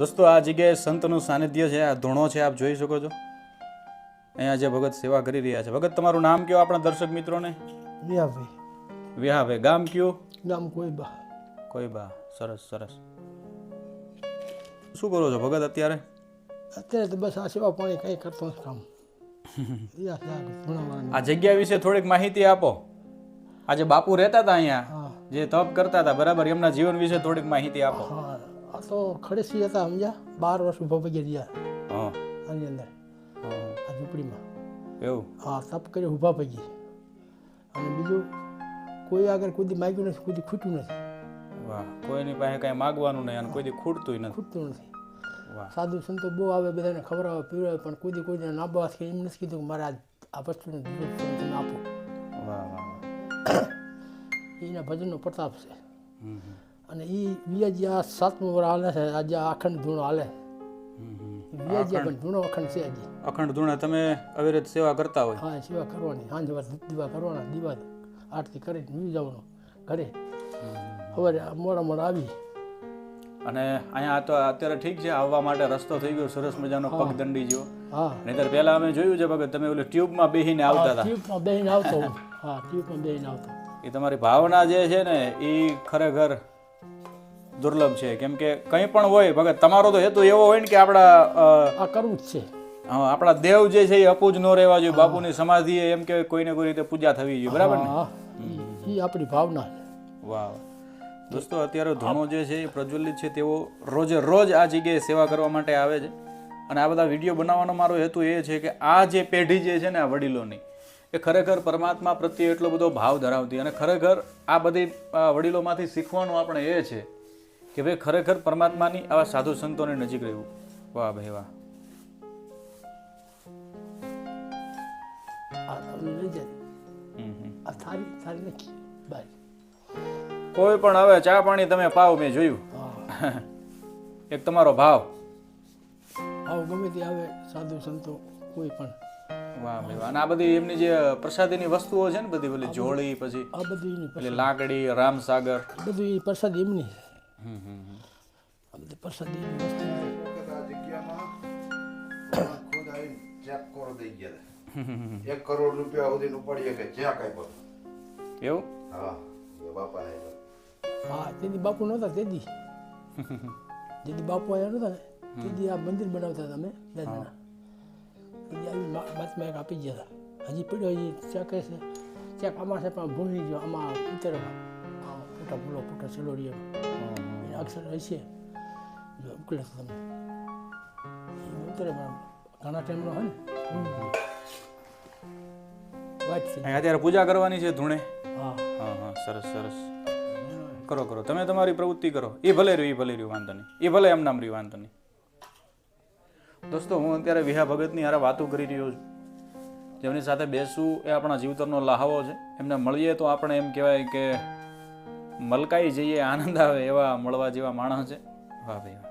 દોસ્તો આ જગ્યાએ સંતનું સાનિધ્ય છે આ ધૂણો છે આપ જોઈ શકો છો. અહીંયા જે ભગત સેવા કરી રહ્યા છે. ભગત તમારું નામ કયો આપણા દર્શક મિત્રોને? વિયાભાઈ વિહાભાઈ ગામ કયું? ગામ કોઈ બા કોઈ બા સરસ સરસ. શું કરો છો ભગત અત્યારે? અત્યારે તો બસ આ સેવા પાણી કંઈ કરતો કામ. આ જગ્યા વિશે થોડીક માહિતી આપો. આજે બાપુ રહેતા હતા અહીંયા. જે તપ કરતા હતા બરાબર? એમના જીવન વિશે થોડીક માહિતી આપો. તો ખડેસી હતા સમજ્યા? બાર વર્ષ ઊભા પગે રહ્યા. હા. આની અંદર. હા. આ ઝૂંપડીમાં. એવું? હા તપ કરી ઊભા પગી. અને બીજું કોઈ આગળ કોઈ માગ્યું નથી કોઈ ખૂટ્યું નથી. વાહ કોઈની પાસે કાંઈ માગવાનું નહીં અને કોઈ ખૂટતું નથી. ખૂટતું નથી. વાહ. સાધુ સંતો બહુ આવે બધાને ખબર આવે પીવડાવે પણ કોઈ દી કોઈને ના બસ કે એમ નથી કીધું કે મારે આ વસ્તુ વસ્તુની તમે આપો. વાહ વાહ એના ભજનનો પ્રતાપ છે. હમ. અને એ વિયાજી આ સાતમું વર્ષ હાલે છે આજે આ અખંડ ધૂણો હાલે. હમ. પણ ધૂણો અખંડ છે આજે. અખંડ ધૂણા તમે અવિરત સેવા કરતા હોય. હા સેવા કરવાની. સાંજ વાર દીવા કરવાના દીવા આરતી કરી વી જવાનું ઘરે. સવારે મોડા મોડા આવી. અને અહીંયા આ તો અત્યારે ઠીક છે આવવા માટે રસ્તો થઈ ગયો સરસ મજાનો પગદંડી જેવો. હા. નહીતર પહેલા અમે જોયું છે ભગત તમે ઓલી ટ્યુબમાં બેહીને આવતા હતા. ટ્યુબમાં બેહીને આવતો હા. ટ્યુબમાં બેહીને આવતો. એ તમારી ભાવના જે છે ને એ ખરેખર દુર્લભ છે. કેમ કે કંઈ પણ હોય ભગત તમારો તો હેતુ એવો હોય ને કે આપણા આ કરવું જ છે. હા, આપણા દેવ જે છે એ અપૂજ ન રહેવા જોઈએ બાપુની સમાધિ એમ કે કોઈને કોઈ રીતે પૂજા થવી જોઈએ બરાબર ને? એ આપણી ભાવના છે. વાહ. દોસ્તો અત્યારે ધૂણો જે છે એ પ્રજ્વલિત છે તેઓ રોજે રોજ આ જગ્યાએ સેવા કરવા માટે આવે છે. અને આ બધા વીડિયો બનાવવાનો મારો હેતુ એ છે કે આ જે પેઢી જે છે ને આ વડીલોની એ ખરેખર પરમાત્મા પ્રત્યે એટલો બધો ભાવ ધરાવતી અને ખરેખર આ બધી વડીલોમાંથી શીખવાનું આપણે એ છે કે ભાઈ ખરેખર પરમાત્માની આવા સાધુ સંતોની નજીક રહેવું. વાહ ભાઈ વાહ. કોઈ પણ હવે ચા પાણી તમે પાવ મેં જોયું. એક તમારો ભાવ. ભાવ ગમે તે આવે સાધુ સંતો કોઈ પણ. વાહ ભાઈ વાહ. અને આ બધી એમની જે પ્રસાદીની વસ્તુઓ છે ને બધી ઓલી જોડી પછી આ બધી લાકડી રામસાગર. બધું એ પ્રસાદ એમની છે હમ હમ. હમ. બધી પ્રસાદ વસ્તુ આ જગ્યામાં ખુદ આવીને ચેક કરો દઈ ગયા એક કરોડ રૂપિયા સુધી ઉપાડીએ કે ચેક પણ. એવું? હા એ બાપાને હા તેથી બાપુ નહોતા તેથી જેથી બાપુ આવ્યા નહોતા ને તેથી આ મંદિર બનાવતા હતા અમે બે જણા આવી બાતમાં એક આપી ગયા હતા. હજી પીડ્યો હજી ચેક છે. ચેક આમાં છે પણ ભૂલી ગયો આમાં ઉતરવા ફૂટા ફૂલો ફૂટા ચલોડીએ અક્ષર હશે જો ઉકલે છે ઉતરે ઘણા ટાઈમનો હોય ને. છે. અત્યારે પૂજા કરવાની છે ધૂણે. હા. હા હા સરસ સરસ. કરો કરો. તમે તમારી પ્રવૃત્તિ કરો. એ ભલે રહ્યું એ ભલે રહ્યું વાંધો નહીં. એ ભલે એમ નામ રહ્યું વાંધો નહીં. દોસ્તો હું અત્યારે વિહા ભગતની હારે વાતો કરી રહ્યો છું. જેમની સાથે બેસવું એ આપણા જીવતરનો લહાવો છે. એમને મળીએ તો આપણે એમ કહેવાય કે મલકાઈ જઈએ આનંદ આવે એવા મળવા જેવા માણસ છે. વાહ ભાઈ વાહ.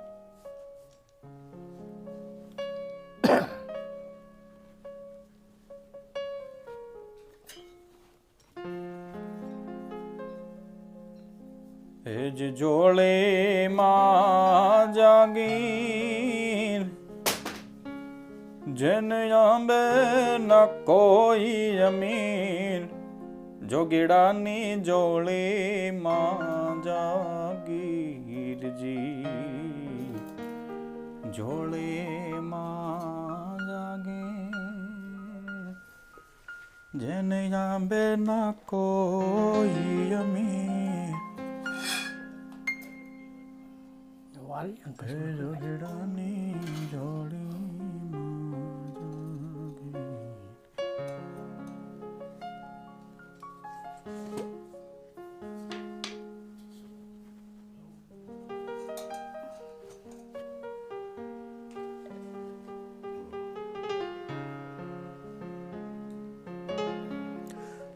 એ જ જોડે માં જાગીર જન અંબે ન કોઈ અમીર જોગીડાની જોડે માં જાગીરજી. જોડે માં જેને આંબે ના કોઈ અમી જોગીડાની જોડે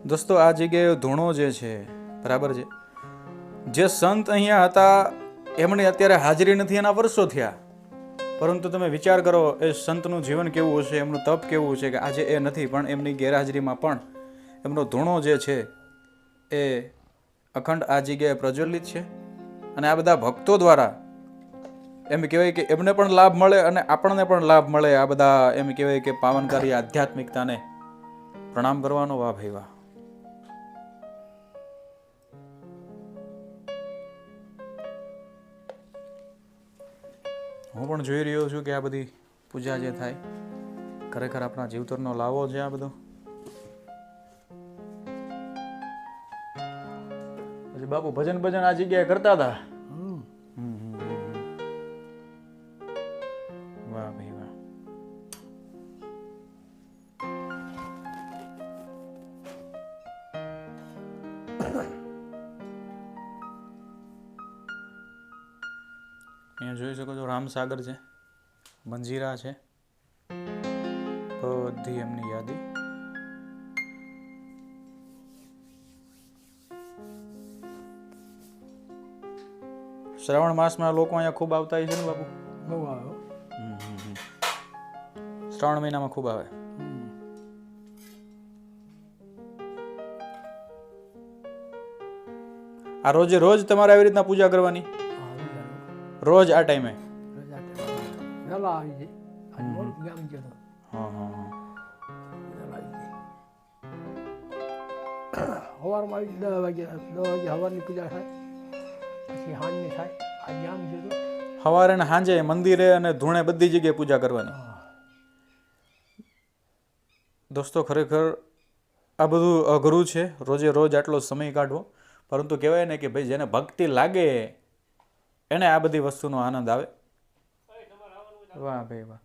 દોસ્તો, આ જગ્યાએ ધૂણો જે છે, બરાબર છે? જે સંત અહીંયા હતા, એમણે અત્યારે હાજરી નથી, એના વર્ષો થયા. પરંતુ તમે વિચાર કરો, એ સંતનું જીવન કેવું હશે, એમનું તપ કેવું છે કે આજે એ નથી, પણ એમની ગેરહાજરીમાં પણ એમનો ધૂણો જે છે, એ અખંડ આ જગ્યાએ પ્રજ્વલિત છે. અને આ બધા ભક્તો દ્વારા એમ કહેવાય કે એમને પણ લાભ મળે અને આપણને પણ લાભ મળે. આ બધા એમ કહેવાય કે પાવનકારી આધ્યાત્મિકતાને પ્રણામ કરવાનો વાહ ભાઈ વાહ હું પણ જોઈ રહ્યો છું કે આ બધી પૂજા જે થાય ખરેખર આપણા જીવતરનો લાવો છે આ બધો. પછી બાપુ ભજન ભજન આ જગ્યાએ કરતા હતા. વાહ ભાઈ વાહ. અહીંયા જોઈ શકો છો રામસાગર છે મંજીરા છે બધી એમની યાદી. શ્રાવણ માસમાં લોકો અહીંયા ખૂબ આવતા હોય છે ને બાપુ? બહુ આવે શ્રાવણ મહિનામાં ખૂબ આવે. આ રોજે રોજ તમારે આવી રીતના પૂજા કરવાની. રોજ આ ટાઈમે? રજા ટાઈમે. વહેલા આવી જાય. આજ મોડું ગામ ગયો હા હા હા. વહેલા આવી જાય. સવારમાં આવી દસ વાગે દસ વાગે સવારની પૂજા થાય. પછી સાંજની સવારે ને સાંજે મંદિરે અને ધૂણે બધી જગ્યાએ પૂજા કરવાની. દોસ્તો ખરેખર આ બધું અઘરું છે. રોજે રોજ આટલો સમય કાઢવો. પરંતુ કહેવાય ને કે ભાઈ જેને ભક્તિ લાગે એને આ બધી વસ્તુનો આનંદ આવે. વાહ ભાઈ વાહ.